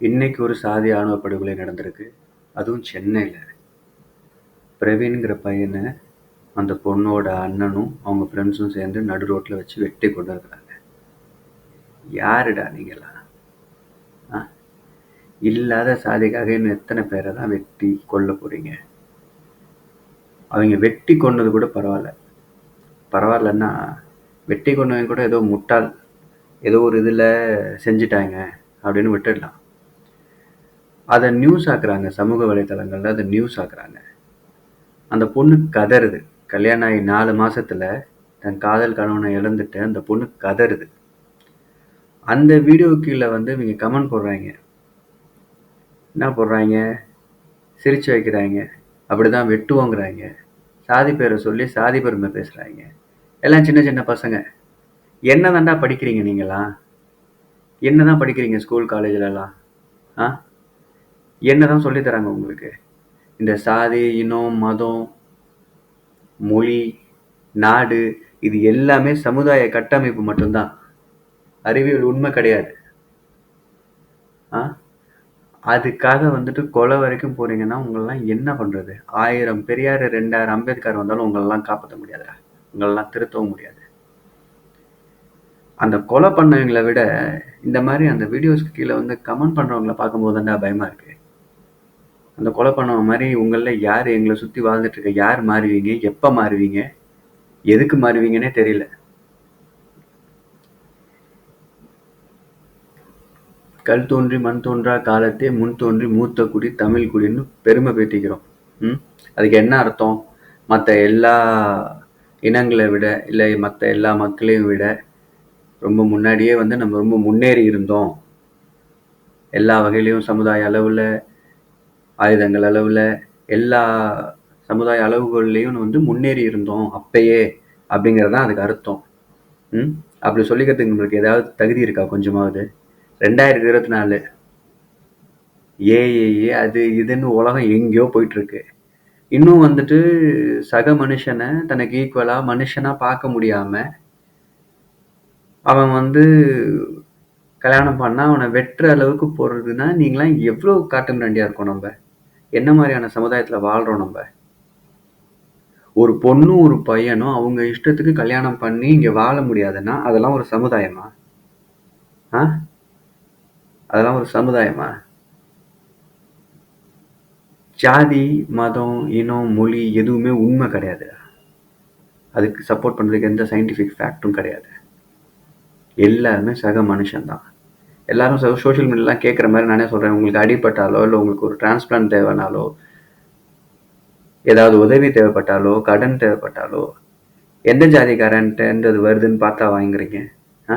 இன்னைக்கு ஒரு சாதி ஆணவ படுகொலை நடந்திருக்கு. அதுவும் சென்னையில். பிரவீன்கிற பையனை அந்த பொண்ணோட அண்ணனும் அவங்க ஃப்ரெண்ட்ஸும் சேர்ந்து நடு ரோட்டில் வச்சு வெட்டி கொண்டு இருக்கிறாங்க யாருடா நீங்களா ஆ? இல்லாத சாதிக்காக இன்னும் எத்தனை பேரை தான் வெட்டி கொல்ல போகிறீங்க அவங்க வெட்டி கொன்னது கூட பரவாயில்ல. பரவாயில்லன்னா வெட்டி கொண்டவங்க கூட ஏதோ முட்டாள் ஏதோ ஒரு இதில் செஞ்சிட்டாங்க அப்படின்னு விட்டுடலாம். அதை நியூஸ் ஆக்குறாங்க. சமூக வலைத்தளங்களில் அதை நியூஸ் ஆக்குறாங்க. அந்த பொண்ணு கதறுது. கல்யாணம் ஆகி நாலு மாதத்தில் தன் காதல் கணவனை இழந்துட்டு அந்த பொண்ணு கதறுது. அந்த வீடியோ கீழே வந்து இவங்க கமெண்ட் போடுறாங்க. என்ன போடுறாங்க? சிரிச்சு வைக்கிறாங்க. அப்படிதான் வெட்டுவோங்கிறாங்க. சாதி பேரை சொல்லி சாதி பெருமை பேசுகிறாங்க எல்லாம் சின்ன சின்ன பசங்க. என்ன தாண்டா படிக்கிறீங்க நீங்களாம் என்ன தான் படிக்கிறீங்க ஸ்கூல் காலேஜிலலாம் ஆ? என்னதான் சொல்லி தராங்க உங்களுக்கு? இந்த சாதி இனம் மதம் மொழி நாடு இது எல்லாமே சமுதாய கட்டமைப்பு மட்டும்தான். அறிவியல் உண்மை கிடையாது. ஆ? அதுக்காக வந்துட்டு கொலை வரைக்கும் போறீங்கன்னா உங்களெல்லாம் என்ன பண்றது? ஆயிரம் பெரியார் ரெண்டாயிரம் அம்பேத்கர் வந்தாலும் உங்களெல்லாம் காப்பாற்ற முடியாதுடா. உங்களெல்லாம் திருத்தவும் முடியாது. அந்த கொலை பண்ணவங்களை விட இந்த மாதிரி அந்த வீடியோஸ்க்கு கீழே வந்து கமெண்ட் பண்றவங்கள பார்க்கும்போது தான்டா பயமா இருக்கு. அந்த கொலை பண்ணவன் மாதிரி உங்களில் யார் எங்களை சுற்றி வாழ்ந்துட்டு இருக்க? யார் மாறுவீங்க? எப்போ மாறுவீங்க? எதுக்கு மாறுவீங்கன்னே தெரியல. கல் தோன்றி மண் தோன்றா காலத்தே முன் தோன்றி மூத்த குடி தமிழ் குடின்னு பெருமை பேட்டிக்கிறோம் ம்? அதுக்கு என்ன அர்த்தம்? மற்ற எல்லா இனங்களை விட இல்லை மற்ற எல்லா மக்களையும் விட ரொம்ப முன்னாடியே வந்து நம்ம ரொம்ப முன்னேறி இருந்தோம். எல்லா வகையிலையும் சமுதாய அளவில் ஆயுதங்கள் அளவில் எல்லா சமுதாய அளவுகள்லையும் வந்து முன்னேறி இருந்தோம் அப்பயே அப்படிங்கிறது தான் அதுக்கு அர்த்தம். ம்? அப்படி சொல்லிக்கிறதுக்கு உங்களுக்கு ஏதாவது தகுதி இருக்கா கொஞ்சமாவது? ரெண்டாயிரத்தி இருபத்தி நாலு ஏஏஏ அது இதுன்னு உலகம் எங்கேயோ போயிட்டுருக்கு. இன்னும் வந்துட்டு சக மனுஷனை தனக்கு ஈக்குவலாக மனுஷனாக பார்க்க முடியாமல் அவன் வந்து கல்யாணம் பண்ணால் அவனை வெட்டுற அளவுக்கு போடுறதுன்னா நீங்களாம் எவ்வளோ காட்டு மிராண்டியாக இருக்கோம் நம்ம? என்ன மாதிரியான சமுதாயத்தில் வாழ்கிறோம் நம்ம? ஒரு பொண்ணும் ஒரு பையனும் அவங்க இஷ்டத்துக்கு கல்யாணம் பண்ணி இங்கே வாழ முடியாதுன்னா அதெல்லாம் ஒரு சமுதாயமா? ஆ? அதெல்லாம் ஒரு சமுதாயமா? ஜாதி மதம் இனம் மொழி எதுவுமே உண்மை கிடையாது. அதுக்கு சப்போர்ட் பண்ணுறதுக்கு எந்த சயின்டிஃபிக் ஃபேக்டும் கிடையாது. எல்லாருமே சக மனுஷன்தான். எல்லாரும் சோஷியல் மீடியாலாம் கேட்குற மாதிரி நானே சொல்கிறேன் உங்களுக்கு அடிப்பட்டாலோ இல்லை உங்களுக்கு ஒரு டிரான்ஸ்பிளான்ட் தேவைனாலோ ஏதாவது உதவி தேவைப்பட்டாலோ கடன் தேவைப்பட்டாலோ எந்த ஜாதிக்காரன்ட்டுன்றது வருதுன்னு பார்த்தா வாங்குறீங்க ஆ?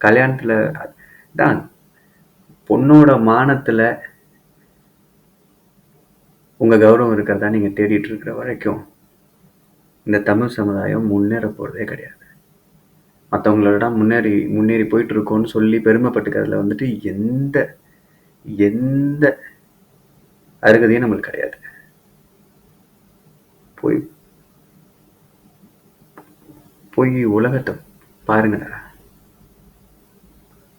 கல்யாணத்தில் தான் பொண்ணோட மானத்தில் உங்கள் கௌரவம் இருக்கிறதா நீங்கள் தேடிட்டு இருக்கிற வரைக்கும் இந்த தமிழ் சமுதாயம் முன்னேற போகிறதே கிடையாது. மற்றவங்களோட முன்னேறி முன்னேறி போயிட்டு இருக்கோன்னு சொல்லி பெருமைப்பட்டுக்கிறதுல வந்துட்டு எந்த எந்த அருகதையும் நம்மளுக்கு கிடையாது. போய் போய் உலகத்தை பாருங்க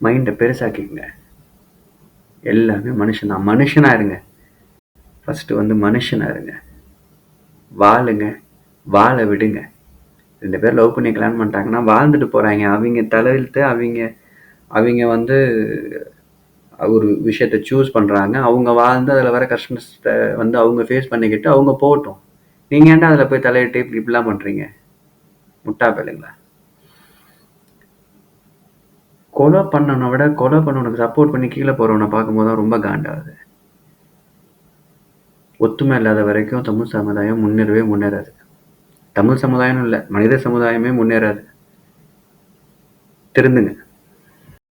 மைண்டை பெருசாக்கிக்கங்க. எல்லாமே மனுஷனா மனுஷனா இருங்க. ஃபஸ்ட்டு வந்து மனுஷனா இருங்க. வாழுங்க. வாழ விடுங்க. ரெண்டு பேர் லவ் பண்ணி கல்யாணம் பண்ணிட்டாங்கன்னா வாழ்ந்துட்டு போகிறாங்க அவங்க தலையெழுத்து அவங்க அவங்க வந்து ஒரு விஷயத்த சூஸ் பண்ணுறாங்க அவங்க வாழ்ந்து அதில் வர கஷ்டத்தை வந்து அவங்க ஃபேஸ் பண்ணிக்கிட்டு அவங்க போகட்டும். நீங்கள் ஏன்டா அதில் போய் தலையிட்டு இப்படி இப்படிலாம் பண்ணுறீங்க முட்டா பேலுங்களா கொலை பண்ணவனை விட கொலை பண்ணவனுக்கு சப்போர்ட் பண்ணி கீழே போகிறவனை பார்க்கும்போது தான் ரொம்ப காண்டாகுது. ஒத்துமை இல்லாத வரைக்கும் தமிழ் சமுதாயம் முன்னேறவே முன்னேறாது. தமிழ் சமுதாயம் இல்லை மனித சமுதாயமே முன்னேறாது. திருந்துங்க.